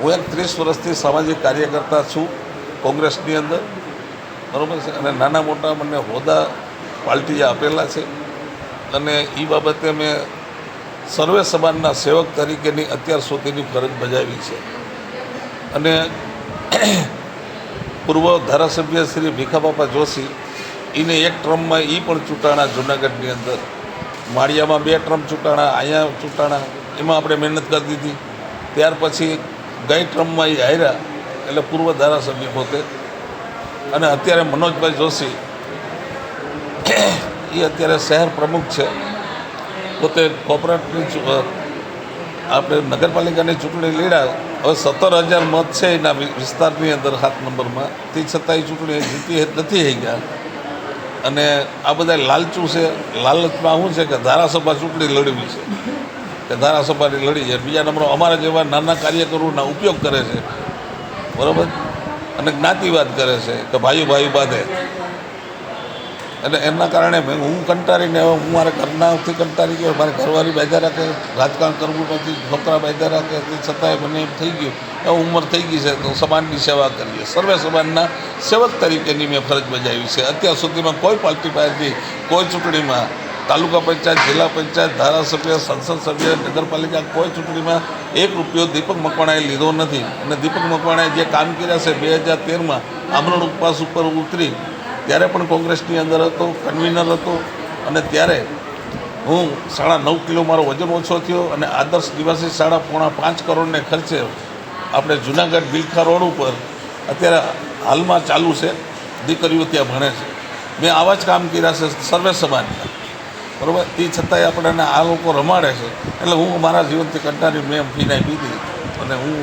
હું એક ત્રીસ વર્ષથી સામાજિક કાર્યકર્તા છું કોંગ્રેસની અંદર, બરાબર છે? અને નાના મોટા મને હોદ્દા પાર્ટીએ આપેલા છે. અને એ બાબતે મેં સર્વે સમાજના સેવક તરીકેની અત્યાર સુધીની ફરજ બજાવી છે. અને પૂર્વ ધારાસભ્ય શ્રી ભીખાબાપા જોશી, એને એક ટ્રમમાં એ પણ ચૂંટાણા જુનાગઢની અંદર. માળિયામાં બે ટ્રમ ચૂંટાણા, અહીંયા ચૂંટાણા, એમાં આપણે મહેનત કરી દીધી. ત્યાર પછી ગઈ ટ્રમમાં એ હાર્યા એટલે પૂર્વ ધારાસભ્ય પોતે. અને અત્યારે મનોજભાઈ જોશી એ અત્યારે શહેર પ્રમુખ છે. પોતે કોર્પોરેટની આપણે નગરપાલિકાની ચૂંટણી લડ્યા હવે સત્તર હજાર મત છે એના વિસ્તારની અંદર સાત નંબરમાં. તે છતાં એ ચૂંટણી જીતી નથી થઈ ગયા. અને આ બધા લાલચું છે. લાલચમાં શું છે કે ધારાસભા ચૂંટણી લડવી છે. કે ધારાસભાની લડી છે બીજા નંબરો અમારા જેવા નાના કાર્યકરોના ઉપયોગ કરે છે. બરાબર? અને જ્ઞાતિવાદ કરે છે કે ભાઈઓ ભાઈઓ બાંધે. એટલે એના કારણે હું કંટાળીને હવે હું મારા ઘરનાથી કંટાળી ગયો. મારે ઘરવાળી બેજા રાખે, રાજકારણ કરવું નથી, છોકરા બેજા રાખે છતાંય મને એમ થઈ ગયું હવે ઉંમર થઈ ગઈ છે તો સમાજની સેવા કરીએ. સર્વે સમાજના સેવક તરીકેની મેં ફરજ બજાવી છે. અત્યાર સુધીમાં કોઈ પાર્ટી પાસેથી કોઈ ચૂંટણીમાં તાલુકા પંચાયત, જિલ્લા પંચાયત, ધારાસભ્ય, સંસદ સભ્ય, નગરપાલિકા કોઈ ચૂંટણીમાં એક રૂપિયો દીપક મકવાણાએ લીધો નથી. અને દીપક મકવાણાએ જે કામ કર્યા છે બે હજાર તેરમાં આમરણ ઉપવાસ ઉપર ઉતરી, ત્યારે પણ કોંગ્રેસની અંદર હતો, કન્વીનર હતો. અને ત્યારે હું સાડા નવ કિલો મારો વજન ઓછો થયો અને આદર્શ નિવાસી સાડા પોણા પાંચ કરોડને ખર્ચે આપણે જુનાગઢ બિલખા રોડ ઉપર અત્યારે હાલમાં ચાલુ છે. દીકરીઓ ત્યાં ભણે છે. મેં આવા જ કામ કર્યા છે સર્વે સમાજના. બરાબર? તે છતાંય આપણને આ લોકો રમાડે છે. એટલે હું મારા જીવનથી કંટાળી મેં ફીનાઈ પીધી. અને હું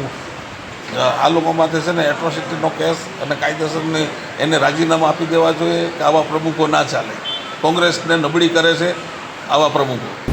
આ લોકો માટે છે ને એટ્રોસિટીનો કેસ અને કાયદેસરની એને રાજીનામા આપી દેવા જોઈએ કે આવા પ્રમુખો ના ચાલે. કોંગ્રેસને નબળી કરે છે આવા પ્રમુખો.